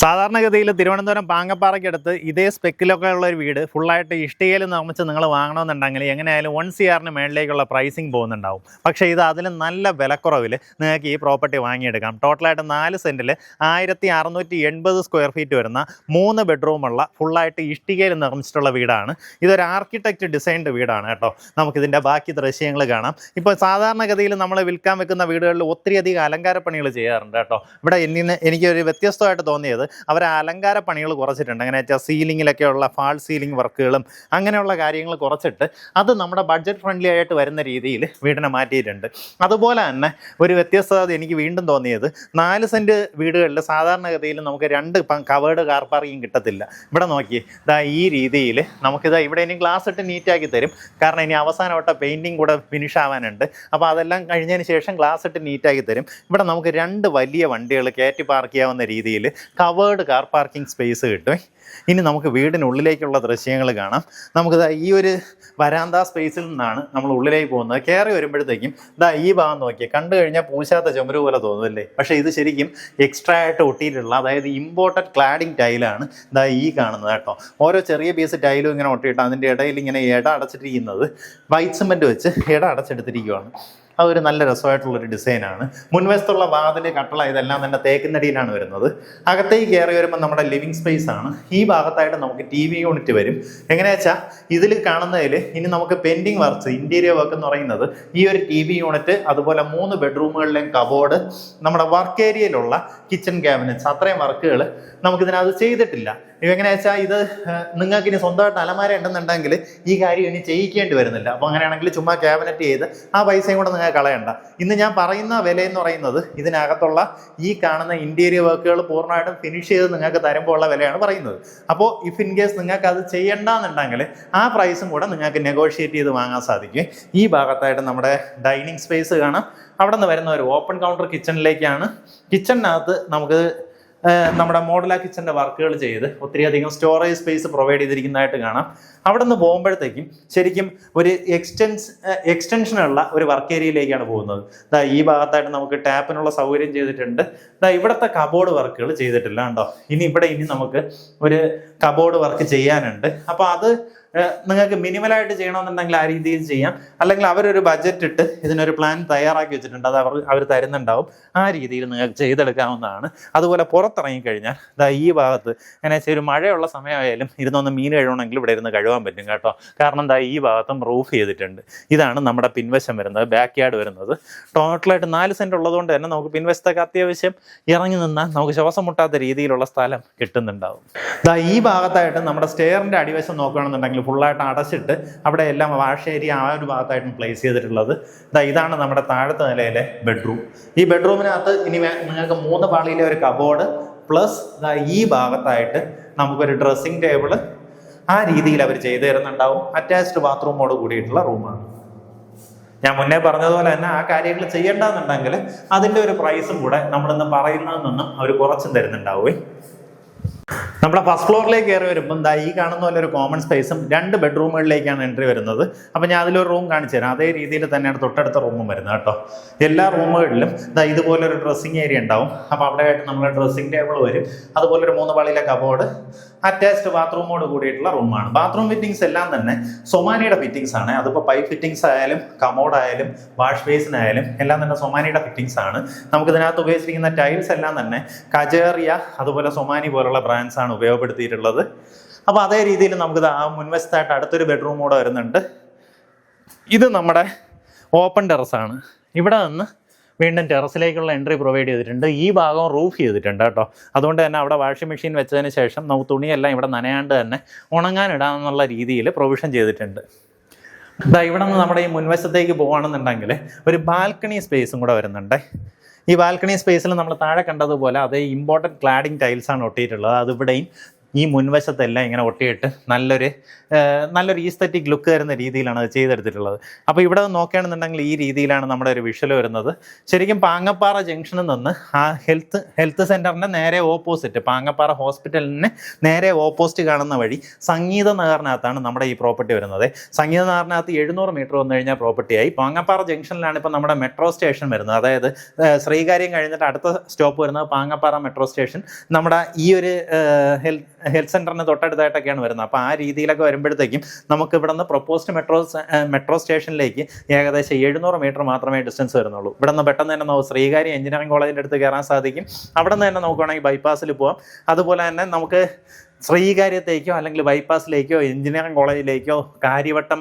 സാധാരണഗതിയിൽ തിരുവനന്തപുരം പാങ്ങപ്പാറയ്ക്കടുത്ത് ഇതേ സ്പെക്കിലൊക്കെ ഉള്ള ഒരു വീട് ഫുള്ളായിട്ട് ഇഷ്ടികയിൽ നിർമ്മിച്ച് നിങ്ങൾ വാങ്ങണമെന്നുണ്ടെങ്കിൽ എങ്ങനെയായാലും വൺ സി ആറിന് മേളിലേക്കുള്ള പ്രൈസിങ് പോകുന്നുണ്ടാവും. പക്ഷേ ഇത് അതിൽ നല്ല വിലക്കുറവിൽ നിങ്ങൾക്ക് ഈ പ്രോപ്പർട്ടി വാങ്ങിയെടുക്കാം. ടോട്ടലായിട്ട് നാല് സെന്റിൽ ആയിരത്തി അറുന്നൂറ്റി എൺപത് സ്ക്വയർ ഫീറ്റ് വരുന്ന മൂന്ന് ബെഡ്റൂമുള്ള ഫുള്ളായിട്ട് ഇഷ്ടികയിൽ നിർമ്മിച്ചിട്ടുള്ള വീടാണ്. ഇതൊരു ആർക്കിടെക്റ്റ് ഡിസൈൻഡ് വീടാണ് കേട്ടോ. നമുക്കിതിന്റെ ബാക്കി ദൃശ്യങ്ങൾ കാണാം. ഇപ്പോൾ സാധാരണഗതിയിൽ നമ്മൾ വിൽക്കാൻ വെക്കുന്ന വീടുകളിൽ ഒത്തിരിയധികം അലങ്കാര പണികൾ ചെയ്യാറുണ്ട് കേട്ടോ. ഇവിടെ എനിക്ക് എനിക്കൊരു വ്യത്യസ്തമായിട്ട് തോന്നിയത് അവർ അലങ്കാര പണികൾ കുറച്ചിട്ടുണ്ട്. അങ്ങനെ വെച്ചാൽ സീലിങ്ങിലൊക്കെയുള്ള ഫാൾ സീലിംഗ് വർക്കുകളും അങ്ങനെയുള്ള കാര്യങ്ങൾ കുറച്ചിട്ട് അത് നമ്മുടെ ബഡ്ജറ്റ് ഫ്രണ്ട്ലി ആയിട്ട് വരുന്ന രീതിയിൽ വീടിനെ മാറ്റിയിട്ടുണ്ട്. അതുപോലെ തന്നെ ഒരു വ്യത്യസ്തത എനിക്ക് വീണ്ടും തോന്നിയത് നാല് സെന്റ് വീടുകളിൽ സാധാരണഗതിയിൽ നമുക്ക് രണ്ട് കവേർഡ് കാർ പാർക്കിംഗ് കിട്ടത്തില്ല. ഇവിടെ നോക്കി ഇതാ ഈ രീതിയിൽ നമുക്കിതാ ഇവിടെ ഇനി ഗ്ലാസ് ഇട്ട് നീറ്റാക്കി തരും. കാരണം ഇനി അവസാനവട്ട പെയിന്റിങ് കൂടെ ഫിനിഷ് ആവാനുണ്ട്. അപ്പോൾ അതെല്ലാം കഴിഞ്ഞതിന് ശേഷം ഗ്ലാസ് ഇട്ട് നീറ്റാക്കി തരും. ഇവിടെ നമുക്ക് രണ്ട് വലിയ വണ്ടികൾ കയറ്റി പാർക്ക് ചെയ്യാവുന്ന രീതിയിൽ കവേർഡ് കാർ പാർക്കിംഗ് സ്പേസ് കിട്ടും. ഇനി നമുക്ക് വീടിനുള്ളിലേക്കുള്ള ദൃശ്യങ്ങൾ കാണാം. നമുക്ക് ഈ ഒരു വരാന്ത സ്പേസിൽ നിന്നാണ് നമ്മൾ ഉള്ളിലേക്ക് പോകുന്നത്. കയറി വരുമ്പോഴത്തേക്കും ദാ ഈ ഭാഗം നോക്കിയാൽ കണ്ടു കഴിഞ്ഞാൽ പൂശാത്ത ചുമരു പോലെ തോന്നുമല്ലേ പക്ഷേ ഇത് ശരിക്കും എക്സ്ട്രാ ആയിട്ട് ഒട്ടിയിട്ടുള്ള അതായത് ഇമ്പോർട്ടന്റ് ക്ലാഡിംഗ് ടൈലാണ് ദാ ഈ കാണുന്നത് കേട്ടോ. ഓരോ ചെറിയ പീസ് ടൈലും ഇങ്ങനെ ഒട്ടിയിട്ട് അതിന്റെ ഇടയിൽ ഇങ്ങനെ ഇട അടച്ചിട്ടിരിക്കുന്നത് വൈറ്റ് സിമെന്റ് വെച്ച് ഇട അടച്ചെടുത്തിരിക്കുകയാണ് അതൊരു നല്ല രസമായിട്ടുള്ളൊരു ഡിസൈനാണ്. മുൻവശത്തുള്ള വാതിൽ കട്ടള ഇതെല്ലാം തന്നെ തേക്കുന്നടിയിലാണ് വരുന്നത്. അകത്തേക്ക് കയറി വരുമ്പോൾ നമ്മുടെ ലിവിങ് സ്പേസ് ആണ്. ഈ ഭാഗത്തായിട്ട് നമുക്ക് ടി വി യൂണിറ്റ് വരും. എങ്ങനെയാ വെച്ചാൽ ഇതിൽ കാണുന്നതിൽ ഇനി നമുക്ക് പെൻഡിങ് വർക്ക്സ് ഇന്റീരിയർ വർക്ക് എന്ന് പറയുന്നത് ഈ ഒരു ടി വി യൂണിറ്റ് അതുപോലെ മൂന്ന് ബെഡ്റൂമുകളിലെയും കബോർഡ് നമ്മുടെ വർക്ക് ഏരിയയിലുള്ള കിച്ചൺ ക്യാബിനറ്റ്സ് അത്രയും വർക്കുകൾ നമുക്കിതിനകത്ത് ചെയ്തിട്ടില്ല. എങ്ങനെയാ വെച്ചാൽ ഇത് നിങ്ങൾക്ക് ഇനി സ്വന്തമായിട്ട് അലമാര ഉണ്ടെന്നുണ്ടെങ്കിൽ ഈ കാര്യം ഇനി ചെയ്യിക്കേണ്ടി വരുന്നില്ല. അപ്പോൾ അങ്ങനെയാണെങ്കിൽ ചുമ്മാ ക്യാബിനറ്റ് ചെയ്ത് ആ പൈസയും കൂടെ നിങ്ങൾ കളയണ്ട. ഇന്ന് ഞാൻ പറയുന്ന വില എന്ന് പറയുന്നത് ഇതിനകത്തുള്ള ഈ കാണുന്ന ഇന്റീരിയർ വർക്കുകൾ പൂർണമായിട്ടും ഫിനിഷ് ചെയ്ത് നിങ്ങൾക്ക് തരുമ്പോൾ ഉള്ള വിലയാണ് പറയുന്നത്. അപ്പോൾ ഇഫ് ഇൻ കേസ് നിങ്ങൾക്ക് അത് ചെയ്യണ്ടെന്നുണ്ടെങ്കിൽ ആ പ്രൈസും കൂടെ നിങ്ങൾക്ക് നെഗോഷിയേറ്റ് ചെയ്ത് വാങ്ങാൻ സാധിക്കും. ഈ ഭാഗത്തായിട്ട് നമ്മുടെ ഡൈനിങ് സ്പേസ് കാണാം. അവിടെ നിന്ന് വരുന്ന ഒരു ഓപ്പൺ കൗണ്ടർ കിച്ചണിലേക്കാണ് കിച്ചണിനകത്ത് നമുക്ക് നമ്മുടെ മോഡലാ കിച്ചന്റെ വർക്കുകൾ ചെയ്ത് ഒത്തിരിയധികം സ്റ്റോറേജ് സ്പേസ് പ്രൊവൈഡ് ചെയ്തിരിക്കുന്നതായിട്ട് കാണാം. അവിടെ നിന്ന് പോകുമ്പോഴത്തേക്കും ശരിക്കും ഒരു എക്സ്റ്റൻസ് എക്സ്റ്റൻഷനുള്ള ഒരു വർക്ക് ഏരിയയിലേക്കാണ് പോകുന്നത്. ഇതാ ഈ ഭാഗത്തായിട്ട് നമുക്ക് ടാപ്പിനുള്ള സൗകര്യം ചെയ്തിട്ടുണ്ട്. ഇതാ ഇവിടുത്തെ കബോർഡ് വർക്കുകൾ ചെയ്തിട്ടില്ല കേട്ടോ ഇനി ഇവിടെ ഇനി നമുക്ക് ഒരു കബോർഡ് വർക്ക് ചെയ്യാനുണ്ട്. അപ്പോൾ അത് നിങ്ങൾക്ക് മിനിമലായിട്ട് ചെയ്യണമെന്നുണ്ടെങ്കിൽ ആ രീതിയിൽ ചെയ്യാം. അല്ലെങ്കിൽ അവരൊരു ബഡ്ജറ്റ് ഇട്ട് ഇതിനൊരു പ്ലാൻ തയ്യാറാക്കി വെച്ചിട്ടുണ്ട്. അത് അവർ അവർ തരുന്നുണ്ടാവും. ആ രീതിയിൽ നിങ്ങൾക്ക് ചെയ്തെടുക്കാവുന്നതാണ്. അതുപോലെ പുറത്തിറങ്ങിക്കഴിഞ്ഞാൽ ഇതാ ഈ ഭാഗത്ത് എങ്ങനെ വെച്ചാൽ ഒരു മഴയുള്ള സമയമായാലും ഇരുന്നൊന്ന് മീൻ കഴുകണമെങ്കിൽ ഇവിടെ ഇരുന്ന് കഴുകാൻ പറ്റും കേട്ടോ. കാരണം എന്താ ഈ ഭാഗത്തും റൂഫ് ചെയ്തിട്ടുണ്ട്. ഇതാണ് നമ്മുടെ പിൻവശം വരുന്നത് ബാക്ക് യാർഡ് വരുന്നത്. ടോട്ടലായിട്ട് നാല് സെന്റ് ഉള്ളതുകൊണ്ട് തന്നെ നമുക്ക് പിൻവശത്തൊക്കെ അത്യാവശ്യം ഇറങ്ങി നിന്നാൽ നമുക്ക് ശ്വാസം മുട്ടാത്ത രീതിയിലുള്ള സ്ഥലം കിട്ടുന്നുണ്ടാവും. ദാ ഈ ഭാഗത്തായിട്ട് നമ്മുടെ സ്റ്റെയറിന്റെ അടിവശം നോക്കുകയാണെന്നുണ്ടെങ്കിൽ ഫുള്ളായിട്ട് അടച്ചിട്ട് അവിടെ എല്ലാം വാഷ് ഏരിയ ആ ഒരു ഭാഗത്തായിട്ടും പ്ലേസ് ചെയ്തിട്ടുള്ളത്. ഇതാ ഇതാണ് നമ്മുടെ താഴത്തെ നിലയിലെ ബെഡ്റൂം ഈ ബെഡ്റൂമിനകത്ത് ഇനി നിങ്ങൾക്ക് മൂന്ന് പാളിയിലെ ഒരു കബോർഡ് പ്ലസ് ഈ ഭാഗത്തായിട്ട് നമുക്കൊരു ഡ്രസ്സിംഗ് ടേബിൾ ആ രീതിയിൽ അവർ ചെയ്തു തരുന്നുണ്ടാവും. അറ്റാച്ച്ഡ് ബാത്റൂമോട് കൂടിയിട്ടുള്ള റൂമാണ് ഞാൻ മുന്നേ പറഞ്ഞതുപോലെ തന്നെ ആ കാര്യങ്ങൾ ചെയ്യേണ്ടതെന്നുണ്ടെങ്കിൽ അതിന്റെ ഒരു പ്രൈസും കൂടെ നമ്മളിന്ന് പറയുന്നതിൽ നിന്നും അവർ കുറച്ചും തരുന്നുണ്ടാവുമേ നമ്മുടെ ഫസ്റ്റ് ഫ്ലോറിലേക്ക് കയറി വരുമ്പോൾ ദാ ഈ കാണുന്ന പോലെ ഒരു കോമൺ സ്പേസും രണ്ട് ബെഡ്റൂമുകളിലേക്കാണ് എൻട്രി വരുന്നത്. അപ്പം ഞാൻ അതിലൊരു റൂം കാണിച്ചു തരാം. അതേ രീതിയിൽ തന്നെയാണ് തൊട്ടടുത്ത റൂമും വരുന്നത് കേട്ടോ. എല്ലാ റൂമുകളിലും ദാ ഇതുപോലെ ഒരു ഡ്രസ്സിങ് ഏരിയ ഉണ്ടാവും. അപ്പോൾ അവിടെ ആയിട്ട് നമ്മൾ ഡ്രസ്സിങ് ടേബിൾ വരും. അതുപോലെ ഒരു മൂന്ന് പാളിയിലെ കബോർഡ് അറ്റാച്ച്ഡ് ബാത്റൂമോട് കൂടിയിട്ടുള്ള റൂമാണ് ബാത്റൂം ഫിറ്റിംഗ്സ് എല്ലാം തന്നെ സൊമാനിയുടെ ഫിറ്റിംഗ്സ് ആണ്. അതിപ്പോൾ പൈപ്പ് ഫിറ്റിംഗ്സ് ആയാലും കമോഡ് ആയാലും വാഷ് ബേസിനായാലും എല്ലാം തന്നെ സൊമാനിയുടെ ഫിറ്റിംഗ്സ് ആണ്. നമുക്ക് ഇതിനകത്ത് ഉപയോഗിച്ചിരിക്കുന്ന ടൈൽസ് എല്ലാം തന്നെ കജേറിയ അതുപോലെ സൊമാനി പോലുള്ള ബ്രാൻഡ്സ് ആണ് ഉപയോഗപ്പെടുത്തിയിട്ടുള്ളത്. അപ്പോൾ അതേ രീതിയിൽ നമുക്ക് ആ മുൻവശത്തായിട്ട് അടുത്തൊരു ബെഡ്റൂം കൂടെ വരുന്നുണ്ട്. ഇത് നമ്മുടെ ഓപ്പൺ ടെറസാണ് ഇവിടെ നിന്ന് വീണ്ടും ടെറസിലേക്കുള്ള എൻട്രി പ്രൊവൈഡ് ചെയ്തിട്ടുണ്ട്. ഈ ഭാഗം റൂഫ് ചെയ്തിട്ടുണ്ട് കേട്ടോ. അതുകൊണ്ട് തന്നെ അവിടെ വാഷിംഗ് മെഷീൻ വെച്ചതിന് ശേഷം നമുക്ക് തുണിയെല്ലാം ഇവിടെ നനയാണ്ട് തന്നെ ഉണങ്ങാനിടാമെന്നുള്ള രീതിയിൽ പ്രൊവിഷൻ ചെയ്തിട്ടുണ്ട്. ഇതാ ഇവിടെ നിന്ന് നമ്മുടെ ഈ മുൻവശത്തേക്ക് പോകുകയാണെന്നുണ്ടെങ്കിൽ ഒരു ബാൽക്കണി സ്പേസും കൂടെ വരുന്നുണ്ട്. ഈ ബാൽക്കണി സ്പേസിൽ നമ്മൾ താഴെ കണ്ടതുപോലെ അതേ ഇമ്പോർട്ടന്റ് ക്ലാഡിംഗ് ടൈൽസാണ് ഒട്ടിയിട്ടുള്ളത്. അത് ഇവിടെയും ഈ മുൻവശത്തെല്ലാം ഇങ്ങനെ ഒട്ടിയിട്ട് നല്ലൊരു നല്ലൊരു ഈസ്തറ്റിക് ലുക്ക് തരുന്ന രീതിയിലാണ് അത് ചെയ്തെടുത്തിട്ടുള്ളത്. അപ്പോൾ ഇവിടെ നോക്കുകയാണെന്നുണ്ടെങ്കിൽ ഈ രീതിയിലാണ് നമ്മുടെ ഒരു വിഷ്വൽ വരുന്നത്. ശരിക്കും പാങ്ങപ്പാറ ജംഗ്ഷനിൽ നിന്ന് ആ ഹെൽത്ത് ഹെൽത്ത് സെന്ററിന്റെ നേരെ ഓപ്പോസിറ്റ് പാങ്ങപ്പാറ ഹോസ്പിറ്റലിന് നേരെ ഓപ്പോസിറ്റ് കാണുന്ന വഴി സംഗീത നഗറിനകത്താണ് നമ്മുടെ ഈ പ്രോപ്പർട്ടി വരുന്നത്. സംഗീത നഗറിനകത്ത് എഴുന്നൂറ് മീറ്റർ വന്നു കഴിഞ്ഞാൽ പ്രോപ്പർട്ടിയായി പാങ്ങപ്പാറ ജംഗ്ഷനിലാണ് ഇപ്പോൾ നമ്മുടെ മെട്രോ സ്റ്റേഷൻ വരുന്നത്. അതായത് ശ്രീകാര്യം കഴിഞ്ഞിട്ട് അടുത്ത സ്റ്റോപ്പ് വരുന്നത് പാങ്ങപ്പാറ മെട്രോ സ്റ്റേഷൻ നമ്മുടെ ഈ ഒരു ഹെൽത്ത് ഹെൽത്ത് സെന്ററിന് തൊട്ടടുത്തായിട്ടൊക്കെയാണ് വരുന്നത്. അപ്പോൾ ആ രീതിയിലൊക്കെ വരുമ്പോഴത്തേക്കും നമുക്ക് ഇവിടെ നിന്ന് പ്രൊപ്പോസ്ഡ് മെട്രോ മെട്രോ സ്റ്റേഷനിലേക്ക് ഏകദേശം എഴുന്നൂറ് മീറ്റർ മാത്രമേ ഡിസ്റ്റൻസ് വരുന്നുള്ളൂ. ഇവിടെ നിന്ന് പെട്ടെന്ന് തന്നെ നമുക്ക് ശ്രീകാര്യ എഞ്ചിനീയറിംഗ് കോളേജിന്റെ അടുത്ത് കയറാൻ സാധിക്കും. അവിടെ നിന്ന് തന്നെ നോക്കുകയാണെങ്കിൽ ബൈപ്പാസിൽ പോവാം. അതുപോലെ തന്നെ നമുക്ക് ശ്രീകാര്യത്തേക്കോ അല്ലെങ്കിൽ ബൈപ്പാസിലേക്കോ എഞ്ചിനീയറിംഗ് കോളേജിലേക്കോ കാര്യവട്ടം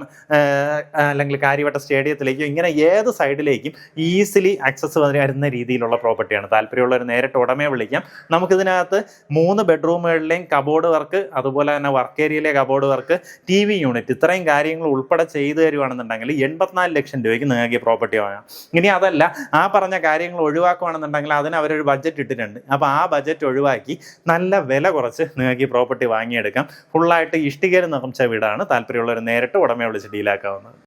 അല്ലെങ്കിൽ കാര്യവട്ടം സ്റ്റേഡിയത്തിലേക്കോ ഇങ്ങനെ ഏത് സൈഡിലേക്കും ഈസിലി ആക്സസ് വരുന്ന രീതിയിലുള്ള പ്രോപ്പർട്ടിയാണ്. താല്പര്യമുള്ളവർ നേരിട്ട് ഉടമയെ വിളിക്കാം. നമുക്കിതിനകത്ത് മൂന്ന് ബെഡ്റൂമുകളിലെയും കബോർഡ് വർക്ക് അതുപോലെ തന്നെ വർക്ക് ഏരിയയിലെ cupboard work T V unit ഇത്രയും കാര്യങ്ങൾ ഉൾപ്പെടെ ചെയ്തു തരുവാണെന്നുണ്ടെങ്കിൽ എൺപത്തിനാല് ലക്ഷം രൂപയ്ക്ക് നിങ്ങൾക്ക് പ്രോപ്പർട്ടി വാങ്ങാം. ഇനി അതല്ല ആ പറഞ്ഞ കാര്യങ്ങൾ ഒഴിവാക്കുവാണെന്നുണ്ടെങ്കിൽ അതിന് അവരൊരു ബഡ്ജറ്റ് ഇട്ടിട്ടുണ്ട്. അപ്പോൾ ആ ബഡ്ജറ്റ് ഒഴിവാക്കി നല്ല വില കുറച്ച് നിങ്ങൾക്ക് ഈ പ്രോപ്പർട്ടി വാങ്ങിയെടുക്കാം. ഫുള്ളായിട്ട് ഇഷ്ടികയിൽ നിർമ്മിച്ച വീടാണ്. താല്പര്യമുള്ളവർ നേരിട്ട് ഉടമയെ വിളിച്ച് ഡീലാക്കാവുന്നത്